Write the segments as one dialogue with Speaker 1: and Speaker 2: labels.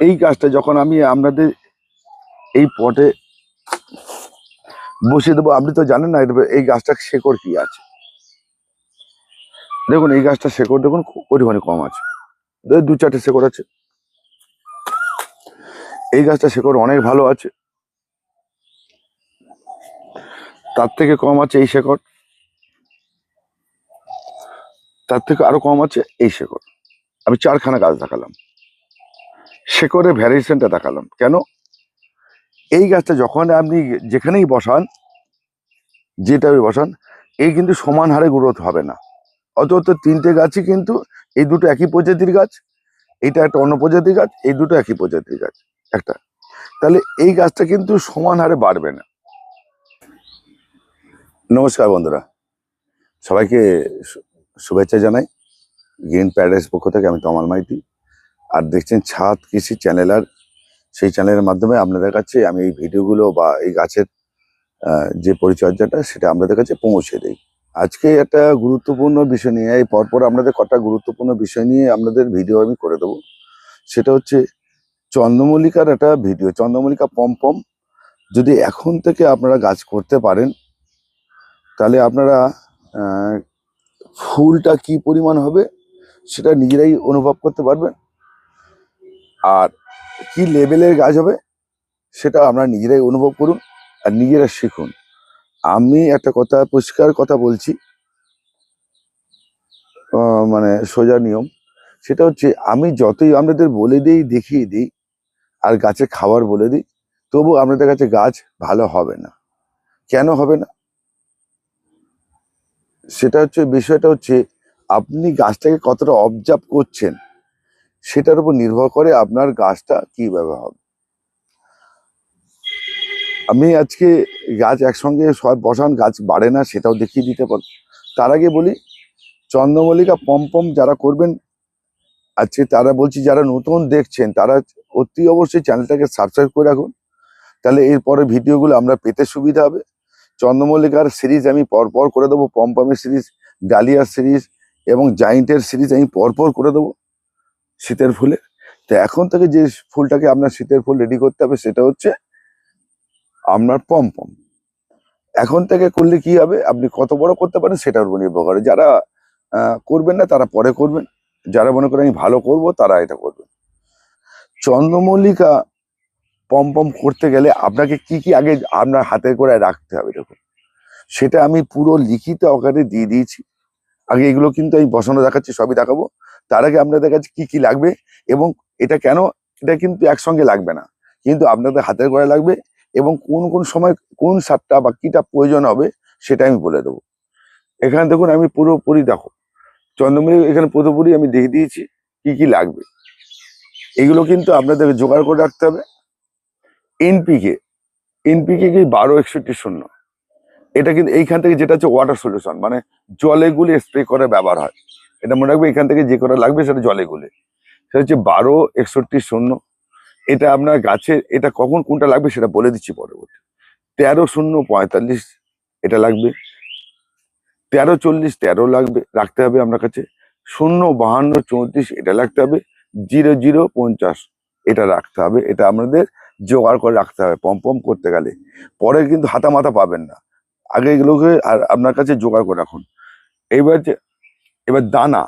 Speaker 1: এই গাছটা যখন আমি আপনাদের এই পটে বসিয়ে দেবো, আপনি তো জানেন না এই গাছটা শেকড় কি আছে। দেখুন, এই গাছটা শেকড় দেখুন পরিমাণে কম আছে। দু চারটে শেকড় আছে। এই গাছটা শেকড় অনেক ভালো আছে। তার থেকে কম আছে এই শেকড়। তার থেকে আরও কম আছে এই শেকড়। আমি চারখানা গাছ দেখালাম। শেকড়ের ভ্যারিয়েশনটা দেখালাম। কেন? এই গাছটা যখন আপনি যেখানেই বসান, যেটাই বসান, এই কিন্তু সমান হারে গ্রোথ হবে না। অত তিনটে গাছই কিন্তু এই দুটো একই প্রজাতির গাছ, এটা একটা অন্য প্রজাতির গাছ, এই দুটো একই প্রজাতির গাছ, একটা। তাহলে এই গাছটা কিন্তু সমান হারে বাড়বে না। নমস্কার বন্ধুরা। সবাইকে শুভেচ্ছা জানাই। গ্রিন প্যারাডাইস পক্ষ থেকে আমি তমাল মাইতি। আর দেখছেন ছাদ কৃষি চ্যানেল আর সেই চ্যানেলের মাধ্যমে আপনাদের কাছে আমি এই ভিডিওগুলো বা এই গাছের যে পরিচর্যাটা সেটা আপনাদের কাছে পৌঁছে দিই। আজকে একটা গুরুত্বপূর্ণ বিষয় নিয়ে, এই পরপর আপনাদের কটা গুরুত্বপূর্ণ বিষয় নিয়ে আপনাদের ভিডিও আমি করে দেবো। সেটা হচ্ছে চন্দ্রমল্লিকার একটা ভিডিও, চন্দ্রমল্লিকা পম্পম যদি এখন থেকে আপনারা গাছ করতে পারেন, তাহলে আপনারা ফুলটা কি পরিমাণ হবে সেটা নিজেরাই অনুভব করতে পারবেন। আর কি লেভেলের গাছ হবে, সেটা আপনারা নিজেরাই অনুভব করুন আর নিজেরা শিখুন। আমি একটা কথা, পরিষ্কার কথা বলছি মানে সোজা নিয়ম, সেটা হচ্ছে আমি যতই আপনাদের বলে দিই, দেখিয়ে দিই, আর গাছে খাবার বলে দিই, তবু আপনাদের কাছে গাছ ভালো হবে না। কেন হবে না? সেটা হচ্ছে, বিষয়টা হচ্ছে, আপনি গাছটাকে কতটা অবজার্ভ করছেন সেটার উপর নির্ভর করে আপনার গাছটা কীভাবে হবে। আমি আজকে গাছ একসঙ্গে সব বসান, গাছ বাড়ে না, সেটাও দেখিয়ে দিতে পারব। তার আগে বলি, চন্দ্রমল্লিকা পম্পম যারা করবেন, আজকে তারা বলছি, যারা নতুন দেখছেন, তারা অতি অবশ্যই চ্যানেলটাকে সাবস্ক্রাইব করে রাখুন। তাহলে এরপরে ভিডিওগুলো আমরা পেতে সুবিধা হবে। চন্দ্রমল্লিকার সিরিজ আমি পরপর করে দেবো পম্পমের সিরিজ ডালিয়ার সিরিজ এবং জাইন্টের সিরিজ আমি পরপর করে দেবো। শীতের ফুলের তো এখন থেকে যে ফুলটাকে আপনার শীতের ফুল রেডি করতে হবে সেটা হচ্ছে আপনার পম্পম। এখন থেকে করলে কি হবে? আপনি কত বড় করতে পারেন সেটার উপর নির্ভর করে। যারা করবেন না, তারা পরে করবেন। যারা মনে করেন আমি ভালো করব, তারা এটা করবেন। চন্দ্রমল্লিকা পম্পম করতে গেলে আপনাকে কি কি আগে আপনার হাতে করে রাখতে হবে দেখুন সেটা আমি পুরো লিখিত আকারে দিয়ে দিয়েছি। আগে এগুলো কিন্তু আমি বসানো দেখাচ্ছি, সবই দেখাবো। তার আগে আপনাদের কাছে কি কি লাগবে? এবং এটা কেন, এটা কিন্তু একসঙ্গে লাগবে না। কিন্তু আপনাদের হাতের করে লাগবে এবং কোন কোন সময় কোন সারটা বা কিটা প্রয়োজন হবে সেটা আমি বলে দেবো। এখানে দেখুন, আমি পুরোপুরি দেখো। চন্দ্রমণি এখানে পুরোপুরি আমি দেখে দিয়েছি কি কি লাগবে। এগুলো কিন্তু আপনাদেরকে জোগাড় করে রাখতে হবে। এনপিকে এনপিকে কি বারো একষট্টি শূন্য। এটা কিন্তু এইখান থেকে যেটা হচ্ছে ওয়াটার সলিউশন মানে জলে গুলে স্প্রে করে ব্যবহার হয়। এটা মনে রাখবে, এখান থেকে যে করে লাগবে সেটা জলে গুলে। সেটা হচ্ছে বারো, একষট্টি, শূন্য। এটা আপনার গাছে, এটা কখন কোনটা লাগবে সেটা বলে দিচ্ছি পরবর্তী। তেরো, শূন্য, পঁয়তাল্লিশ, এটা লাগবে। তেরো, চল্লিশ, তেরো লাগবে, রাখতে হবে আপনার কাছে। শূন্য, বাহান্ন, চৌত্রিশ, এটা রাখতে হবে। জিরো জিরো, পঞ্চাশ, এটা রাখতে হবে। এটা আমাদের জোগাড় করে রাখতে হবে, পম পম করতে গেলে। পরে কিন্তু হাতা মাথা পাবেন না। আগে এগুলোকে আর আপনার কাছে জোগাড় করে রাখুন। এবার যে এবার দানা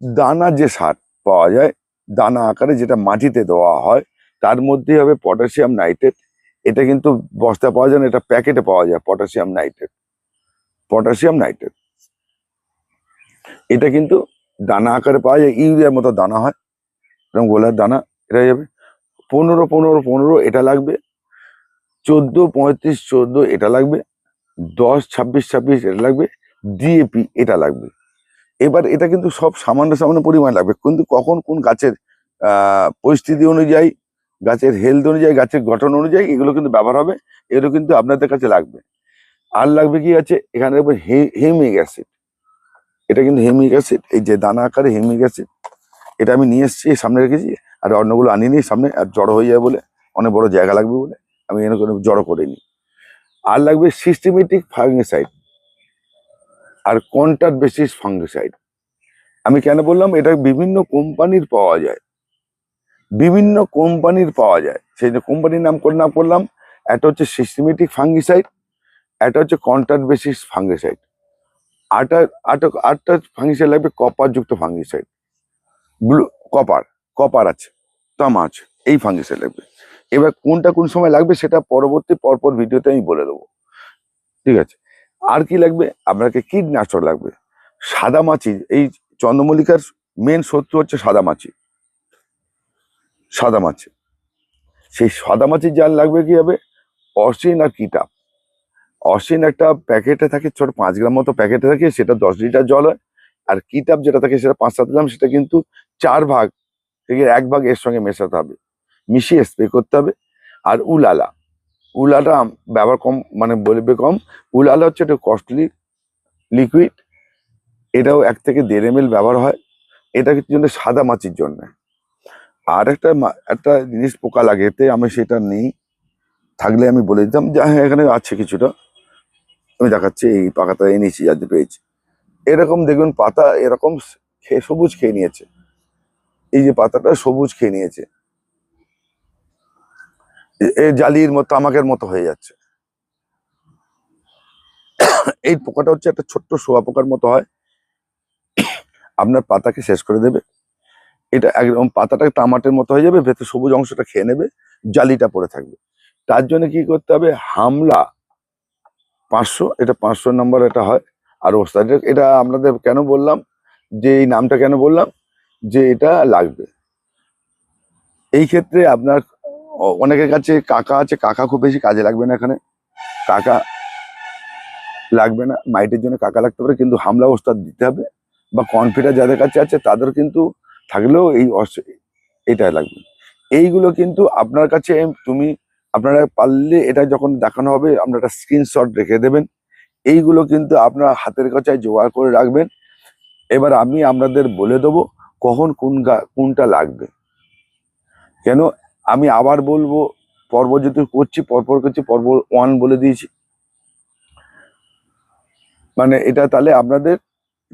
Speaker 1: দানা যে সার পাওয়া যায়, দানা আকারে যেটা মাটিতে দেওয়া হয়, তার মধ্যে হবে পটাশিয়াম নাইট্রেট এটা কিন্তু বস্তা পাওয়া যায় না, এটা প্যাকেটে পাওয়া যায় পটাশিয়াম নাইট্রেট পটাশিয়াম নাইট্রেট এটা কিন্তু দানা আকারে পাওয়া যায়, ইউরিয়ার মতো দানা হয়। এরকম গোলার দানা এটা যাবে পনেরো পনেরো পনেরো, এটা লাগবে। চোদ্দ, পঁয়ত্রিশ, চোদ্দ, এটা লাগবে। দশ, ছাব্বিশ ছাব্বিশ, এটা লাগবে। ডিএপি এটা লাগবে। এবার এটা কিন্তু সব সামান্য সামান্য পরিমাণ লাগবে। কিন্তু কখন কোন গাছের পরিস্থিতি অনুযায়ী, গাছের হেলথ অনুযায়ী, গাছের গঠন অনুযায়ী এগুলো কিন্তু ব্যবহার হবে, এগুলো কিন্তু আপনাদের কাছে লাগবে। আর লাগবে কি আছে? এখানে দেখবেন হেমিক অ্যাসিড। এটা কিন্তু হেমিক অ্যাসিড। এই যে দানা আকারে হেমিক অ্যাসিড। এটা আমি নিয়ে এসেছি, সামনে রেখেছি, আর অন্যগুলো আনিনি সামনে, আর জড়ো হয়ে যায় বলে, অনেক বড় জায়গা লাগবে বলে, আমি এনে জড়ো করে নিই আর লাগবে সিস্টেমেটিক ফাঙ্গিসাইড আর কন্ট্যাক্ট বেসিস ফাঙ্গিসাইড আমি কেন বললাম? এটা বিভিন্ন কোম্পানির পাওয়া যায়। বিভিন্ন কোম্পানির পাওয়া যায়। সেই যে কোম্পানির নাম করে নাম করলাম একটা হচ্ছে সিস্টেমেটিক ফাঙ্গিসাইড একটা হচ্ছে কন্ট্রাক্ট বেসিস ফাঙ্গিসাইড আটা আটটা আটটা ফাঙ্গিসাইড লাগবে কপার যুক্ত ফাঙ্গিসাইড ব্লু কপার কপার আছে, তামা আছে, এই ফাঙ্গিসাইড লাগবে। এবার কোনটা কোন সময় লাগবে, সেটা পরবর্তী পরপর ভিডিওতে আমি বলে দেবো। ঠিক আছে? আর কি লাগবে? আপনাকে কীটনাশক লাগবে। সাদা মাছি, এই চন্দ্রমল্লিকার মেন শত্রু হচ্ছে সাদা মাছি। সাদা মাছি। সেই সাদা মাছির জাল লাগবে কি হবে অসিন আর কিটাপ অসিন একটা প্যাকেটে থাকে, ছোট পাঁচ গ্রাম মতো প্যাকেটে থাকে, সেটা দশ লিটার জল হয়। আর কিটাপ যেটা থাকে, সেটা পাঁচ সাত গ্রাম, সেটা কিন্তু চার ভাগ থেকে এক ভাগ এর সঙ্গে মেশাতে হবে। মিশিয়ে স্প্রে করতে হবে। আর উলালা। উলাটা আম- ব্যবহার কম মানে বলবে কম। উলালা হচ্ছে একটা কস্টলি লিকুইড এটাও এক থেকে দেড় এম ব্যবহার হয়। এটা কিন্তু জন্য সাদা মাছির জন্য। আর একটা একটা জিনিস পোকা লাগে, এতে আমি সেটা নেই। থাকলে আমি বলে দিতাম, যে হ্যাঁ এখানে আছে কিছুটা। আমি দেখাচ্ছি, এই পাকাটা এনেছি আজ পেয়েছি। এরকম দেখবেন পাতা এরকম খেয়ে সবুজ খেয়ে নিয়েছে। এই যে পাতাটা সবুজ খেয়ে নিয়েছে। এ- জালির মতো তামাকের মতো হয়ে যাচ্ছে। এই পোকাটা হচ্ছে একটা ছোট্ট শোয়া পোকার মতো হয়। আপনার পাতাকে শেষ করে দেবে। এটা একদম পাতাটা তামাটের মতো হয়ে যাবে, ভেতর সবুজ অংশটা খেয়ে নেবে, জালিটা পড়ে থাকবে। তার জন্য কি করতে হবে? হামলা। পাঁচশো, এটা পাঁচশো নম্বর এটা হয়। আর ওস্তাদ এটা- আপনাদের কেন বললাম? যে এই নামটা কেন বললাম? যে এটা লাগবে। এই ক্ষেত্রে আপনার অনেকের কাছে কাকা আছে, কাকা খুব বেশি কাজে লাগবে না এখানে। কাকা লাগবে না, মাইটের জন্য কাকা লাগতে পারে, কিন্তু হামলা ওস্তাদ দিতে হবে বা কনফিডার যাদের কাছে আছে, তাদের কিন্তু থাকলেও এই এটা লাগবে। এইগুলো কিন্তু আপনার কাছে তুমি, আপনারা পারলে এটা যখন দেখানো হবে আপনারা একটা স্ক্রিনশট রেখে দেবেন। এইগুলো কিন্তু আপনার হাতের কাছে জোগাড় করে রাখবেন। এবার আমি আপনাদের বলে দেবো কখন কোন কোনটা লাগবে। কেন? আমি আবার বলব, পর্ব যেহেতু করছি, পরপর করছি, পর্ব ওয়ান বলে দিয়েছি। মানে এটা তাহলে আপনাদের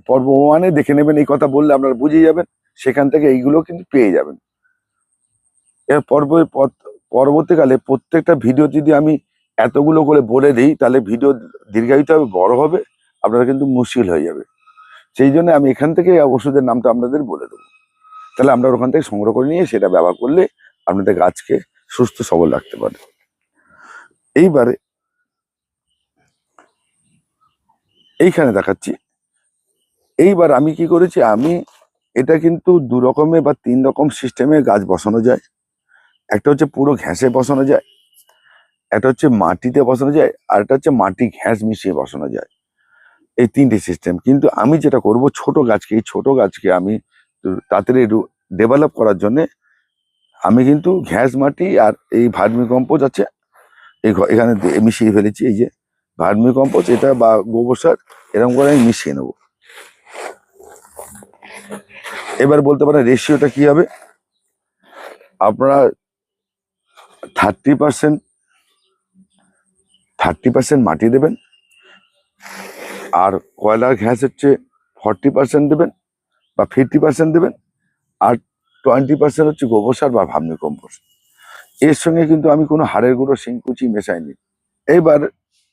Speaker 1: পর্ব ওয়ানে দেখে নেবেন, এই কথা বললে আপনারা বুঝে যাবেন, সেখান থেকে এইগুলো কিন্তু পেয়ে যাবেন। এর পর্ব পরবর্তীকালে প্রত্যেকটা ভিডিও যদি আমি এতগুলো করে বলে দিই, তাহলে ভিডিও দীর্ঘায়িত হবে বড় হবে, আপনারা কিন্তু মুশকিল হয়ে যাবে। সেই জন্য আমি এখান থেকে ওষুধের নামটা আপনাদের বলে দেবো। তাহলে আপনারা ওখান থেকে সংগ্রহ করে নিয়ে সেটা ব্যবহার করলে আপনাদের গাছকে সুস্থ, সবল রাখতে পারে। এইবারে এইখানে দেখাচ্ছি। এইবার আমি কি করেছি? আমি এটা কিন্তু দু রকমের বা তিন রকম সিস্টেমে গাছ বসানো যায়। একটা হচ্ছে পুরো ঘ্যাসে বসানো যায়, একটা হচ্ছে মাটিতে বসানো যায়, আর একটা হচ্ছে মাটি ঘ্যাস মিশিয়ে বসানো যায়। এই তিনটে সিস্টেম। কিন্তু আমি যেটা করব ছোট গাছকে, এই ছোটো গাছকে আমি তাড়াতাড়ি ডেভেলপ করার জন্য আমি কিন্তু ঘ্যাস মাটি আর এই ভার্মি কম্পোজ আছে, এই এখানে মিশিয়ে ফেলেছি, এই যে ভার্মি কম্পোজ, এটা বা গোবর সার এরকম করে আমি মিশিয়ে নেব। এবার বলতে পারেন রেশিওটা কি হবে? আপনারা থার্টি পার্সেন্ট থার্টি পার্সেন্ট মাটি দেবেন, আর কয়লার ঘ্যাস হচ্ছে ফর্টি পার্সেন্ট দেবেন বা ফিফটি পার্সেন্ট দেবেন, আর টোয়েন্টি পার্সেন্ট হচ্ছে গোবর সার বা ভার্মি কম্পোস্ট। এর সঙ্গে কিন্তু আমি কোনো হাড়ের গুঁড়ো, শিংকুচি মেশাইনি। এইবার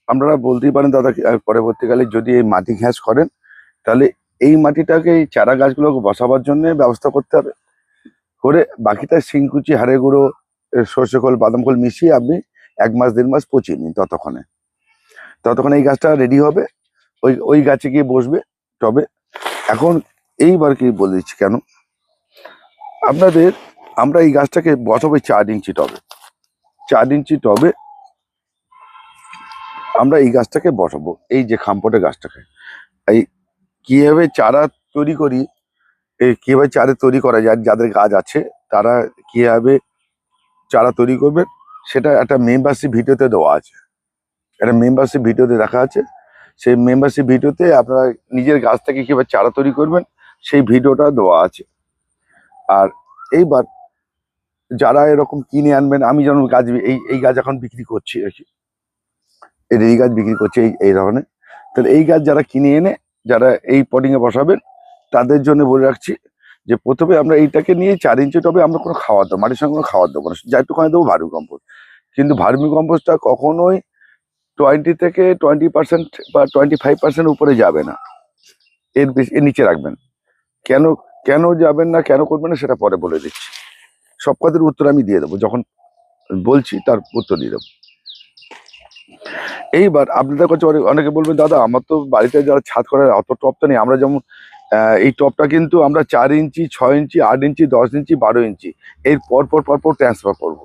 Speaker 1: আপনারা বলতেই পারেন দাদা পরবর্তীকালে যদি এই মাটি ঘ্যাস করেন, তাহলে এই মাটিটাকে এই চারা গাছগুলোকে বসাবার জন্য ব্যবস্থা করতে হবে। করে বাকিটা শিংকুচি, হাড়ের গুঁড়ো সর্ষে খোল, বাদাম খোল মিশিয়ে আপনি এক মাস, দেড় মাস পচিয়ে নিন ততক্ষণে। ততক্ষণে এই গাছটা রেডি হবে, ওই ওই গাছে গিয়ে বসবে। তবে এখন এইবার কি বলে দিচ্ছি কেন? আপনাদের আমরা এই গাছটাকে বসাবো চার ইঞ্চি টবে। চার ইঞ্চি টবে আমরা এই গাছটাকে বসাবো, এই যে খাম্পটে গাছটাকে। এই কীভাবে চারা তৈরি করি, এই কীভাবে চারা তৈরি করা যায়, যাদের গাছ আছে, তারা কীভাবে চারা তৈরি করবেন সেটা একটা মেম্বারশিপ ভিডিওতে দেওয়া আছে। একটা মেম্বারশিপ ভিডিওতে দেখা আছে। সেই মেম্বারশিপ ভিডিওতে আপনারা নিজের গাছ থেকে কীভাবে চারা তৈরি করবেন, সেই ভিডিওটা দেওয়া আছে। আর এইবার যারা এরকম কিনে আনবেন, আমি যেমন গাছ এই এই গাছ এখন বিক্রি করছি এই গাছ বিক্রি করছে, এই এই ধরনের। তাহলে এই গাছ যারা কিনে এনে, যারা এই পটিং এ বসাবেন, তাদের জন্য বলে রাখছি যে প্রথমে আমরা এইটাকে নিয়ে চার ইঞ্চি টবে আমরা কোনো খাওয়ার দেবো, মাটির সঙ্গে কোনো খাওয়ার দেবো না। যা একটুখানি দেবো ভার্মি কম্পোস্ট। কিন্তু ভার্মি কম্পোস্টটা কখনোই টোয়েন্টি থেকে টোয়েন্টি পার্সেন্ট বা টোয়েন্টি ফাইভ পার্সেন্ট উপরে যাবে না। এর বেশি, এর নিচে রাখবেন। কেন কেন যাবেন না, কেন করবেন না সেটা পরে বলে দিচ্ছি। সব কথার উত্তর আমি দিয়ে দেবো। যখন বলছি তার উত্তর দিয়ে দেবো। এইবার আপনাদের কাছে অনেকে বলবেন দাদা, আমার তো বাড়িতে যারা ছাদ করে অত টপ তো নেই। আমরা যেমন এই টপটা কিন্তু আমরা চার ইঞ্চি, ছয় ইঞ্চি, আট ইঞ্চি, দশ ইঞ্চি, বারো ইঞ্চি। এর পর পর পর পর ট্রান্সফার করব।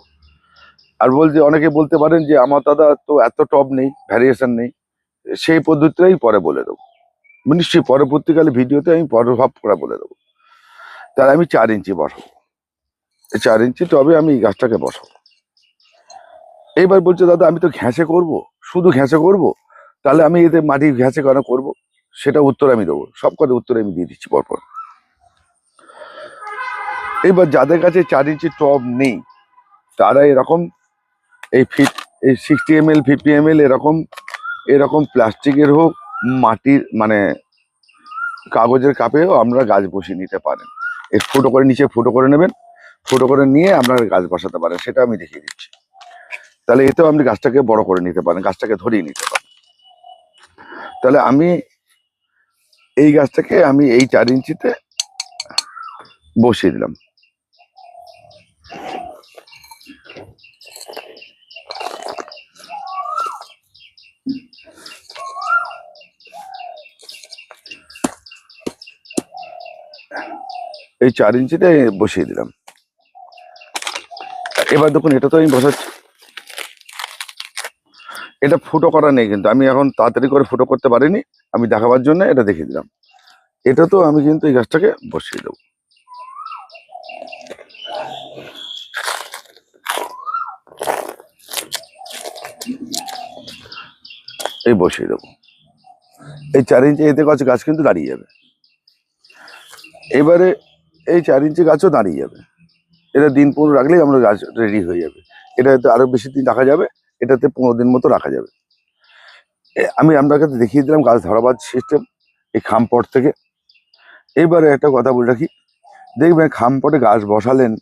Speaker 1: আর বলছে অনেকে বলতে পারেন যে, আমার দাদা তো এত টপ নেই ভ্যারিয়েশন নেই। সেই পদ্ধতিটাই পরে বলে দেবো। নিশ্চয়ই পরবর্তীকালে ভিডিওতে আমি পরভাব করে বলে দেবো। তাহলে আমি চার ইঞ্চি বসাবো। এই চার ইঞ্চি টবে আমি এই গাছটাকে বসাবো। এইবার বলছে, দাদা, আমি তো ঘ্যাঁসে করব। শুধু ঘ্যাঁসে করব? তাহলে আমি এতে মাটি ঘ্যাঁসে কেন করব? সেটা উত্তর আমি দেবো। সব কথা উত্তর আমি দিয়ে দিচ্ছি পরপর। এবার যাদের কাছে চার ইঞ্চি টব নেই, তারা এরকম এই ফিট, এই sixty M L fifty M L এরকম এরকম প্লাস্টিকের হোক, মাটির মানে কাগজের কাপেও আমরা গাছ বসিয়ে নিতে পারেন। এই ফুটো করে নিচে ফুটো করে নেবেন। ফুটো করে নিয়ে আপনার গাছ বসাতে পারেন, সেটা আমি দেখিয়ে দিচ্ছি। তাহলে এতেও আপনি গাছটাকে বড় করে নিতে পারেন, গাছটাকে ধরিয়ে নিতে পারেন। তাহলে আমি এই গাছটাকে আমি এই চার ইঞ্চিতে বসিয়ে দিলাম। এই চার ইঞ্চিতে বসিয়ে দিলাম। এবার দেখুন, এটা তো আমি বসাচ্ছি। এটা ফুটো করা নেই কিন্তু, আমি এখন তাড়াতাড়ি করে ফুটো করতে পারিনি, আমি দেখাবার জন্য এটা দেখিয়ে দিলাম। এটা তো আমি কিন্তু এই গাছটাকে বসিয়ে দেবো। এই বসিয়ে দেবো। এই চার ইঞ্চি এতে গাছ গাছ কিন্তু দাঁড়িয়ে যাবে। এবারে এই চার ইঞ্চি গাছও দাঁড়িয়ে যাবে। এটা দিন পনেরো রাখলেই আমরা গাছ রেডি হয়ে যাবে। এটাতে আরও বেশি দিন রাখা যাবে, এটাতে পনেরো দিন মতো রাখা যাবে। আমি আপনাকে দেখিয়ে দিলাম গাছ ধরাবার সিস্টেম এই খামপট থেকে। এবারে একটা কথা বলে রাখি, দেখবেন খামপটে গাছ বসালেন,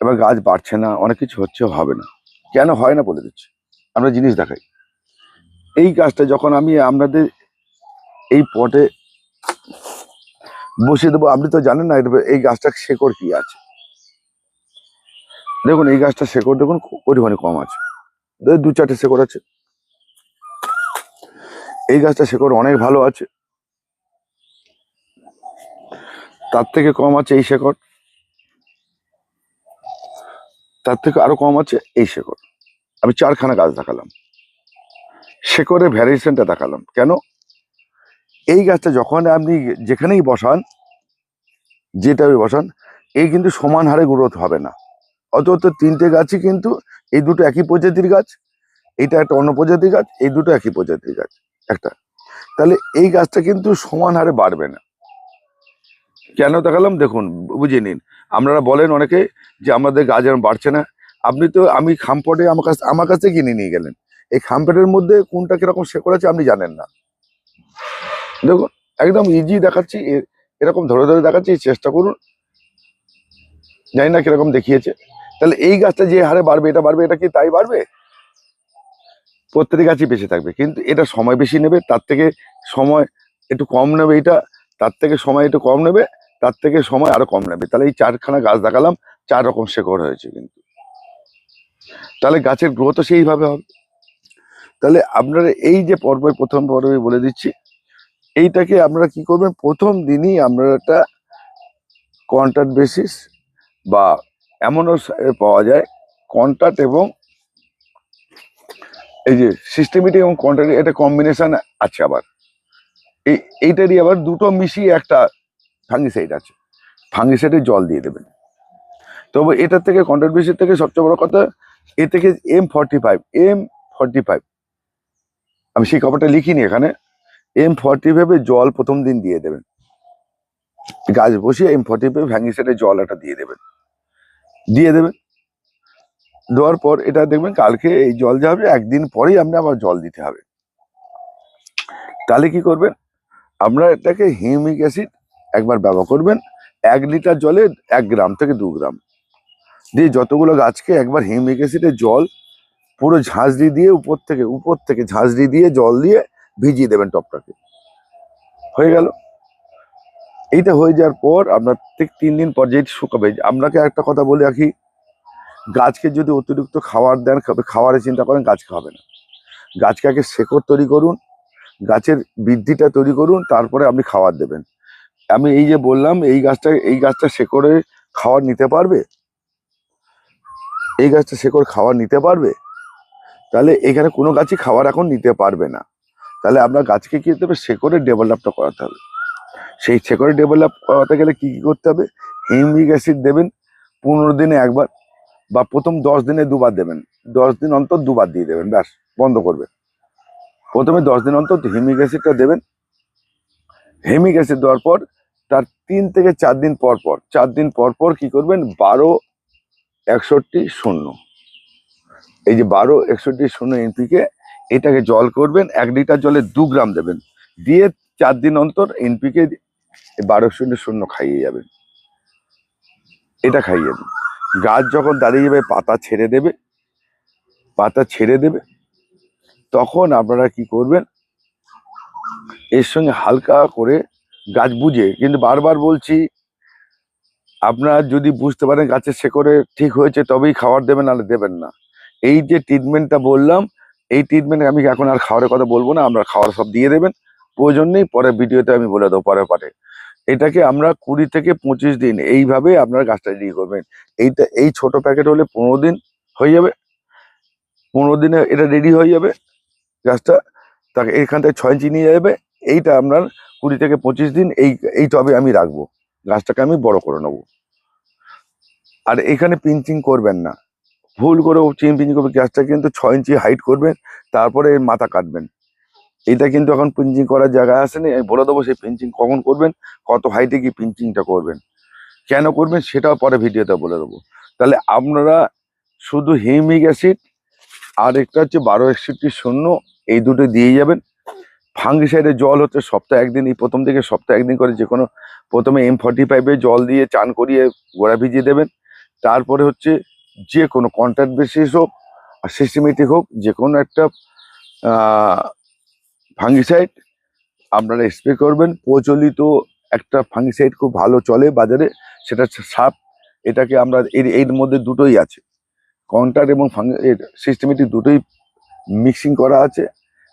Speaker 1: এবার গাছ বাড়ছে না, অনেক কিছু হচ্ছে, হবে না। কেন হয় না বলে দিচ্ছি, আমরা জিনিস দেখাই। এই গাছটা যখন আমি আপনাদের এই পটে বসিয়ে দেবো। আপনি তো জানেন না এই গাছটা শেকড় কি আছে? দেখুন, এই গাছটা শেকড় দেখুন পরিমাণে কম আছে। দু চারটে শেকড় আছে। এই গাছটা শেকড় অনেক ভালো আছে। তার থেকে কম আছে এই শেকড়। তার থেকে আরও কম আছে এই শেকড়। আমি চারখানা গাছ দেখালাম। শেকড়ের ভ্যারিয়েশনটা দেখালাম। কেন? এই গাছটা যখন আপনি যেখানেই বসান, যেটা বসান, এই কিন্তু সমান হারে গ্রোথ হবে না। অত তিনটে গাছই কিন্তু এই দুটো একই প্রজাতির গাছ এইটা একটা অন্য প্রজাতির গাছ, এই দুটো একই প্রজাতির গাছ, একটা। তাহলে এই গাছটা কিন্তু সমান হারে বাড়বে না। কেন দেখালাম? দেখুন বুঝে নিন। আপনারা বলেন অনেকে যে আমাদের গাছ যেন বাড়ছে না। আপনি তো, আমি খামপটে আমার কাছ, আমার কাছে কিনে নিয়ে গেলেন। এই খামপেটের মধ্যে কোনটা কীরকম শেকড় আছে আপনি জানেন না। দেখুন, একদম ইজি দেখাচ্ছি এরকম ধরে ধরে দেখাচ্ছি, চেষ্টা করুন। জানি না কীরকম দেখিয়েছে। তাহলে এই গাছটা যে হারে বাড়বে, এটা বাড়বে, এটা কি তাই বাড়বে? প্রত্যেকটি গাছই বেঁচে থাকবে, কিন্তু এটা সময় বেশি নেবে, তার থেকে সময় একটু কম নেবে এটা, তার থেকে সময় একটু কম নেবে, তার থেকে সময় আরও কম নেবে। তাহলে এই চারখানা গাছ দেখালাম, চার রকম শেকড় হয়েছে কিন্তু। তাহলে গাছের গ্রোথও সেইভাবে হবে। তাহলে আপনারা এই যে পর্বে প্রথম পর্বে বলে দিচ্ছি এইটাকে আপনারা কি করবেন? প্রথম দিনই আমরা একটা কন্ট্রাক্ট বেসিস বা এমনও পাওয়া যায় কন্ট্রাক্ট এবং এই যে সিস্টেমেটিক এবং কন্ট্রাক্ট এটা কম্বিনেশান আছে আবার। এই এইটারই আবার দুটো মিশিয়ে একটা ফাঙ্গিসাইড আছে। ফাঙ্গিসাইডে জল দিয়ে দেবেন। তবে এটার থেকে কন্ট্রাক্ট বেসিস থেকে সবচেয়ে বড় কথা, এ থেকে M forty five M forty five আমি সেই খবরটা লিখিনি এখানে। এম ফর্টি ফাইভে জল প্রথম দিন দিয়ে দেবেন। গাছ বসিয়ে এম ফর্টি ফাইভ ভ্যাঙ্গিসাইডে জল একটা দিয়ে দেবেন। দিয়ে দেবেন। দেওয়ার পর এটা দেখবেন কালকে এই জল যাবে একদিন পরেই আপনি আবার জল দিতে হবে। তাহলে কি করবেন? আমরা এটাকে হিউমিক অ্যাসিড একবার ব্যবহার করবেন, এক লিটার জলে এক গ্রাম থেকে দু গ্রাম। দিয়ে যতগুলো গাছকে একবার হিমিক অ্যাসিডে জল পুরো ঝাঁঝরি দিয়ে উপর থেকে উপর থেকে ঝাঁঝরি দিয়ে জল দিয়ে ভিজিয়ে দেবেন টপটাকে। হয়ে গেল। এইটা হয়ে যাওয়ার পর আপনার ঠিক তিন দিন পর যেটি শুকাবে, আপনাকে একটা কথা বলে রাখি, গাছকে যদি অতিরিক্ত খাবার দেন খাবারের চিন্তা করেন, গাছ খাবে না। গাছকে আগে শেকড় তৈরি করুন, গাছের বৃদ্ধিটা তৈরি করুন, তারপরে আপনি খাবার দেবেন। আমি এই যে বললাম, এই গাছটা এই গাছটা শেকড়ে খাবার নিতে পারবে? এই গাছটা শেকড় খাবার নিতে পারবে? তাহলে এখানে কোনো গাছই খাবার এখন নিতে পারবে না। তাহলে আপনার গাছকে কী করতে হবে শেকড়ে ডেভেলপটা করাতে হবে। সেই শেকড়ে ডেভেলপ করাতে গেলে কি কী করতে হবে? হিউমিক অ্যাসিড দেবেন, পনেরো দিনে একবার বা প্রথম দশ দিনে দুবার দেবেন। দশ দিন অন্তর দুবার দিয়ে দেবেন, ব্যাস, বন্ধ করবেন। প্রথমে দশ দিন অন্তর হিউমিক অ্যাসিডটা দেবেন। হিউমিক অ্যাসিড দেওয়ার পর, তার তিন থেকে চার দিন পর পর, চার দিন পর পর কী করবেন? বারো একষট্টি শূন্য। এই যে বারো একষট্টি শূন্য এনপিকে এটাকে জল করবেন, এক লিটার জলে দু গ্রাম দেবেন। দিয়ে চার দিন অন্তর এনপিকে বারো শূন্য শূন্য খাইয়ে যাবেন। এটা খাইয়ে দেবেন গাছ যখন দাঁড়িয়ে যাবে, পাতা ছেড়ে দেবে, পাতা ছেড়ে দেবে, তখন আপনারা কি করবেন, এর সঙ্গে হালকা করে গাছ বুঝে, কিন্তু বারবার বলছি, আপনার যদি বুঝতে পারেন গাছের শেকড়ে ঠিক হয়েছে, তবেই খাবার দেবেন, নাহলে দেবেন না। এই যে ট্রিটমেন্টটা বললাম এই ট্রিটমেন্ট আমি এখন আর খাবারের কথা বলব না, আপনারা খাবার সব দিয়ে দেবেন। প্রয়োজন নেই পরে ভিডিওতে আমি বলে দেবো পরের পাঠে এটাকে আমরা কুড়ি থেকে পঁচিশ দিন এইভাবে আপনার গাছটা রেডি করবেন। এইটা, এই ছোট প্যাকেট হলে পনেরো দিন হয়ে যাবে। পনেরো দিনে এটা রেডি হয়ে যাবে গাছটা। তাকে এখান থেকে ছয় ইঞ্চি নিয়ে যাবে। এইটা আপনার কুড়ি থেকে পঁচিশ দিন এই এই টবে আমি রাখব। গাছটাকে আমি বড় করে নেব। আর এখানে পিঞ্চিং করবেন না। ভুল করে চিন পিঞ্চিং করবে গ্যাসটা কিন্তু ছয় ইঞ্চি হাইট করবেন, তারপরে মাথা কাটবেন। এটা কিন্তু এখন পিঞ্চিং করার জায়গা আসেনি, আমি বলে দেবো সেই পিঞ্চিং কখন করবেন, কত হাইটে কি পিঞ্চিংটা করবেন। কেন করবেন সেটাও পরে ভিডিওতে বলে দেবো। তাহলে আপনারা শুধু হিমিক অ্যাসিড আর একটা হচ্ছে বারো একষট্টি শূন্য, এই দুটো দিয়ে যাবেন। ফাঙ্গিসাইডের জল হচ্ছে সপ্তাহে একদিন, এই প্রথম থেকে সপ্তাহে একদিন করে যে কোনো প্রথমে এম ফর্টি ফাইভে জল দিয়ে চান করিয়ে গোড়া ভিজিয়ে দেবেন। তারপরে হচ্ছে যে কোনো কন্ট্যাক্ট বেসিস হোক আর সিস্টেমেটিক হোক যে কোনো একটা ফাঙ্গিসাইড আপনারা স্প্রে করবেন, প্রচলিত একটা ফাঙ্গিসাইড খুব ভালো চলে বাজারে, সেটা সাপ, এটাকে আমরা এর এর মধ্যে দুটোই আছে। কন্ট্যাক্ট এবং সিস্টেমেটিক দুটোই মিক্সিং করা আছে,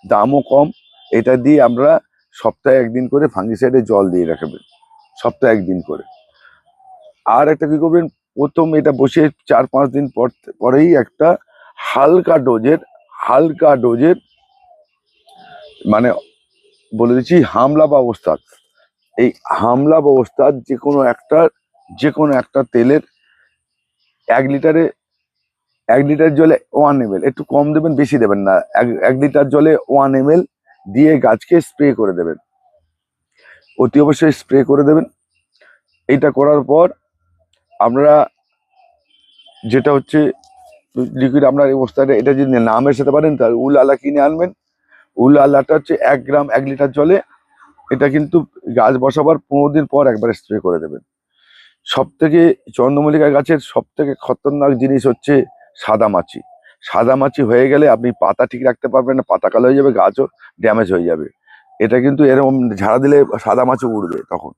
Speaker 1: দামও কম, এটা দিয়ে আমরা সপ্তাহে একদিন করে ফাঙ্গিসাইডে জল দিয়ে রাখবেন সপ্তাহে একদিন করে। আর একটা কী করবেন প্রথম এটা বসে চার পাঁচ দিন পর, পরেই একটা হালকা ডোজের হালকা ডোজের মানে বলে দিচ্ছি হামলা বা অবস্থাত এই হামলা বা অবস্থাত যে কোনো একটা যে কোনো একটা তেলের এক লিটারে, এক লিটার জলে ওয়ান এম একটু কম দেবেন, বেশি দেবেন না। এক লিটার জলে ওয়ান এম দিয়ে গাছকে স্প্রে করে দেবেন। অতি অবশ্যই স্প্রে করে দেবেন। এটা করার পর আপনারা যেটা হচ্ছে লিকুইড আপনার এই অবস্থাটা এটা যদি না মেশাতে পারেন, তাহলে উল আলা কিনে আনবেন। উল আলাটা হচ্ছে এক গ্রাম এক লিটার জলে। এটা কিন্তু গাছ বসাবার পনেরো দিন পর একবার স্প্রে করে দেবেন। সব থেকে চন্দ্রমল্লিকা গাছের সব থেকে খতরনাক জিনিস হচ্ছে সাদা মাছি। সাদা মাছি হয়ে গেলে আপনি পাতা ঠিক রাখতে পারবেন না, পাতা কালো হয়ে যাবে, গাছও ড্যামেজ হয়ে যাবে। এটা কিন্তু এরকম ঝাড়া দিলে সাদা মাছি উঠবে তখন।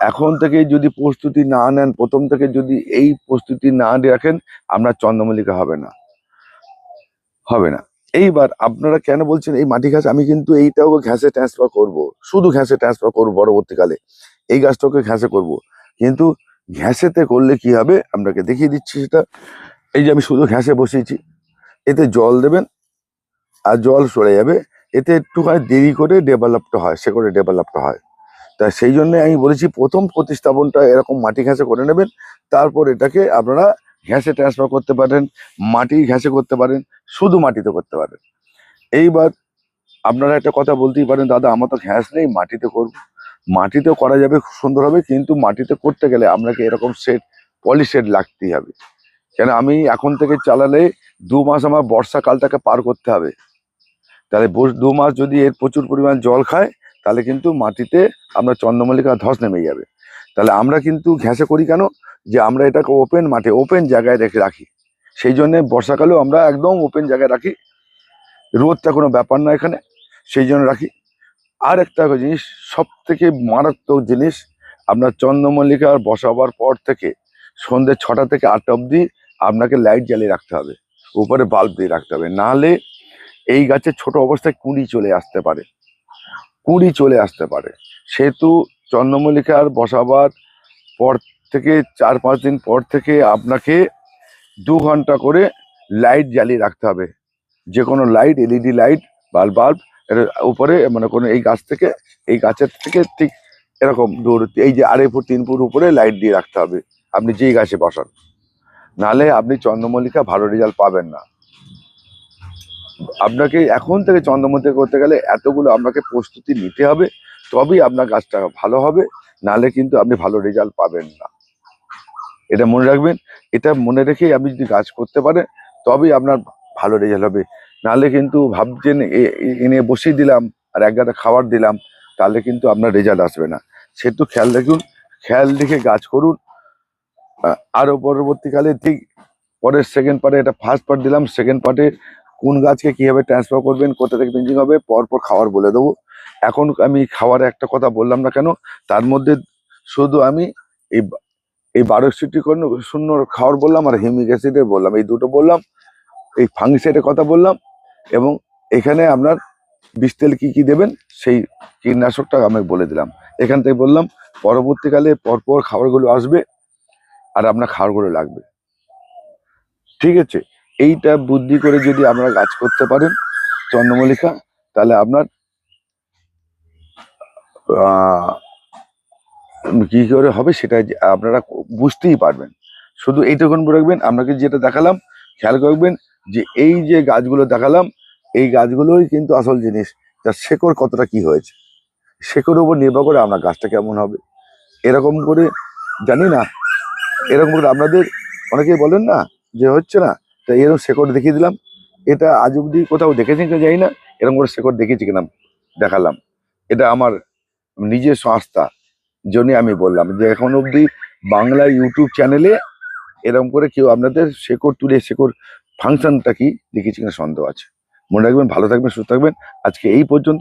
Speaker 1: এখন থেকে যদি প্রস্তুতি না নেন, প্রথম থেকে যদি এই প্রস্তুতি না রাখেন আপনার চন্দ্রমল্লিকা হবে না। হবে না। এইবার আপনারা কেন বলছেন, এই মাটি ঘাস, আমি কিন্তু এইটাও ঘ্যাসে ট্রান্সফার করব। শুধু ঘ্যাসে ট্রান্সফার করব পরবর্তীকালে। এই গাছটাকে ঘ্যাসে করব। কিন্তু ঘ্যাসেতে করলে কি হবে? আপনাকে দেখিয়ে দিচ্ছি সেটা। এই যে আমি শুধু ঘ্যাসে বসিয়েছি এতে জল দেবেন আর জল সরে যাবে। এতে একটুখানি দেরি করে ডেভেলপটা হয়, সে করে ডেভেলপটা হয়। তা সেই জন্য আমি বলেছি, প্রথম প্রতিস্থাপনটা এরকম মাটি ঘ্যাসে করে নেবেন, তারপর এটাকে আপনারা ঘ্যাসে ট্রান্সফার করতে পারেন, মাটি ঘ্যাসে করতে পারেন, শুধু মাটিতে করতে পারেন। এইবার আপনারা একটা কথা বলতেই পারেন, দাদা, আমার তো ঘ্যাস নেই, মাটিতে করব। মাটিতেও করা যাবে, খুব সুন্দর হবে, কিন্তু মাটিতে করতে গেলে আপনাকে এরকম সেট পলি সেট লাগতেই হবে। কেন, আমি এখন থেকে চালালে দু মাস আমার বর্ষাকালটাকে পার করতে হবে। তাহলে দু মাস যদি এর প্রচুর পরিমাণ জল খায় তাহলে কিন্তু মাটিতে আমরা চন্দ্রমল্লিকা ধস নেমে যাবে। তাহলে আমরা কিন্তু ঘ্যাসে করি কেন? যে আমরা এটাকে ওপেন মাঠে ওপেন জায়গায় রেখে রাখি। সেই জন্য বর্ষাকালেও আমরা একদম ওপেন জায়গায় রাখি। রোদটা কোনো ব্যাপার না এখানে, সেই জন্য রাখি। আর একটা জিনিস সব থেকে মারাত্মক জিনিস, আপনার চন্দ্রমল্লিকার বসাবার পর থেকে সন্ধ্যে ছটা থেকে আটটা অবধি আপনাকে লাইট জ্বালিয়ে রাখতে হবে। উপরে বাল্ব দিয়ে রাখতে হবে। নাহলে এই গাছের ছোট অবস্থায় কুড়ি চলে আসতে পারে। কুড়ি চলে আসতে পারে। সেহেতু চন্দ্রমল্লিকার বসাবার পর থেকে, চার পাঁচ দিন পর থেকে আপনাকে দু ঘণ্টা করে লাইট জ্বালিয়ে রাখতে হবে। যে কোনো light, LED light, bulb bulb, এর উপরে মানে কোনো এই গাছ থেকে, এই গাছের থেকে ঠিক এরকম দূর, এই যে আড়াই ফুট, তিন ফুট উপরে লাইট দিয়ে রাখতে হবে। আপনি যেই গাছে বসান। নাহলে আপনি চন্দ্রমল্লিকা ভালো রেজাল্ট পাবেন না। আপনাকে এখন থেকে চন্দ্রমল্লিকা করতে গেলে এতগুলো আপনাকে প্রস্তুতি নিতে হবে, তবেই আপনার গাছটা ভালো হবে নাহলে কিন্তু আপনি ভালো রেজাল্ট পাবেন না। এটা মনে রাখবেন, এটা মনে রেখেই আপনি যদি গাছ করতে পারেন, তবেই আপনার ভালো রেজাল্ট হবে। নাহলে কিন্তু ভাবছেন এনে বসিয়ে দিলাম, আর এক গাদা খাবার দিলাম, তাহলে কিন্তু আপনার রেজাল্ট আসবে না। সেহেতু খেয়াল রাখুন, খেয়াল রেখে গাছ করুন। আরও পরবর্তীকালে ঠিক পরের সেকেন্ড পার্টে এটা ফার্স্ট পার্ট দিলাম সেকেন্ড পার্টে কোন গাছকে কীভাবে ট্রান্সফার করবেন, কোথা থেকে পিঞ্চিং হবে, পরপর খাবার বলে দেবো। এখন আমি খাওয়ার একটা কথা বললাম না কেন, তার মধ্যে শুধু আমি এই এই বারো শূন্য খাবার বললাম আর হিমিক অ্যাসিডের বললাম, এই দুটো বললাম, এই ফাঙ্গিসাইডের কথা বললাম এবং এখানে আপনার বিষ তেল কী কী দেবেন, সেই কীটনাশকটা আমি বলে দিলাম। এখান থেকে বললাম, পরবর্তীকালে পরপর খাবারগুলো আসবে আর আপনার খাবারগুলো লাগবে। ঠিক আছে? এইটা বুদ্ধি করে যদি আপনারা গাছ করতে পারেন, চন্দ্রমল্লিকা, তাহলে আপনার কি করে হবে সেটা আপনারা বুঝতেই পারবেন। শুধু এইটুকুন রাখবেন, আপনাকে যেটা দেখালাম, খেয়াল করবেন যে এই যে গাছগুলো দেখালাম, এই গাছগুলোই কিন্তু আসল জিনিস। তার শেকড় কতটা কি হয়েছে? শেকড়ের উপর নির্ভর করে আপনার গাছটা কেমন হবে। এরকম করে, জানি না, এরকম করে আপনাদের অনেকেই বলেন না, যে হচ্ছে না তাই এরকম শেকড় দেখিয়ে দিলাম। এটা আজ অব্দি কোথাও দেখেছেন কিনা জানি না। এরকম করে শেকড় দেখেছি কিনা দেখালাম। এটা আমার নিজের সংস্থা জন্য আমি বললাম যে এখন অবধি বাংলা ইউটিউব চ্যানেলে এরকম করে কেউ আপনাদের শেকড় তুলে, শেকড় ফাংশনটা কি দেখেছি কিনা সন্দেহ আছে। মনে রাখবেন, ভালো থাকবেন, সুস্থ থাকবেন। আজকে এই পর্যন্ত